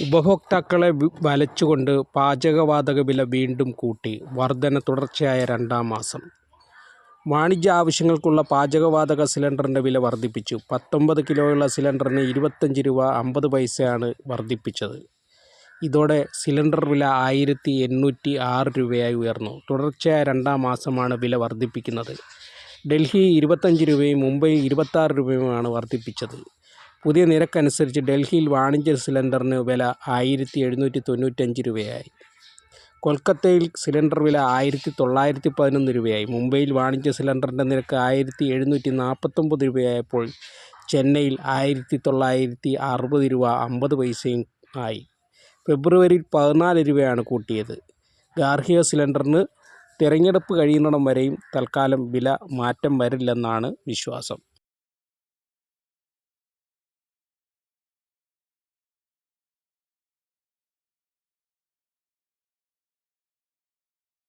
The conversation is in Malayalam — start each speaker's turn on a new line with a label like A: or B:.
A: ഉപഭോക്താക്കളെ വലച്ചുകൊണ്ട് പാചകവാതക വില വീണ്ടും കൂട്ടി. വർധന തുടർച്ചയായ രണ്ടാം മാസം. വാണിജ്യ ആവശ്യങ്ങൾക്കുള്ള പാചകവാതക സിലിണ്ടറിന്റെ വില വർദ്ധിപ്പിച്ചു പത്തൊമ്പത് കിലോയുള്ള സിലിണ്ടറിന് ഇരുപത്തഞ്ച് രൂപ അമ്പത് പൈസയാണ് വർദ്ധിപ്പിച്ചത് ഇതോടെ സിലിണ്ടർ വില ആയിരത്തി എണ്ണൂറ്റി ആറ് രൂപയായി ഉയർന്നു. തുടർച്ചയായ രണ്ടാം മാസമാണ് വില വർദ്ധിപ്പിക്കുന്നത് ഡൽഹി ഇരുപത്തഞ്ച് രൂപയും മുംബൈ ഇരുപത്താറ് രൂപയുമാണ് വർദ്ധിപ്പിച്ചത് പുതിയ നിരക്കനുസരിച്ച് ഡൽഹിയിൽ വാണിജ്യ സിലിണ്ടറിന് വില ആയിരത്തി എഴുന്നൂറ്റി തൊണ്ണൂറ്റഞ്ച് രൂപയായി. കൊൽക്കത്തയിൽ സിലിണ്ടർ വില ആയിരത്തി തൊള്ളായിരത്തി പതിനൊന്ന് രൂപയായി. മുംബൈയിൽ വാണിജ്യ സിലിണ്ടറിന്റെ നിരക്ക് ആയിരത്തി എഴുന്നൂറ്റി നാൽപ്പത്തൊമ്പത് രൂപയായപ്പോൾ ചെന്നൈയിൽ ആയിരത്തി തൊള്ളായിരത്തി അറുപത് രൂപ അമ്പത് പൈസയും ആയി. ഫെബ്രുവരിയിൽ പതിനാല് രൂപയാണ് കൂട്ടിയത്. ഗാർഹിക സിലിണ്ടറിന് തിരഞ്ഞെടുപ്പ് കഴിയുന്നിടം വരെയും തൽക്കാലം വില മാറ്റം വരില്ലെന്നാണ് വിശ്വാസം.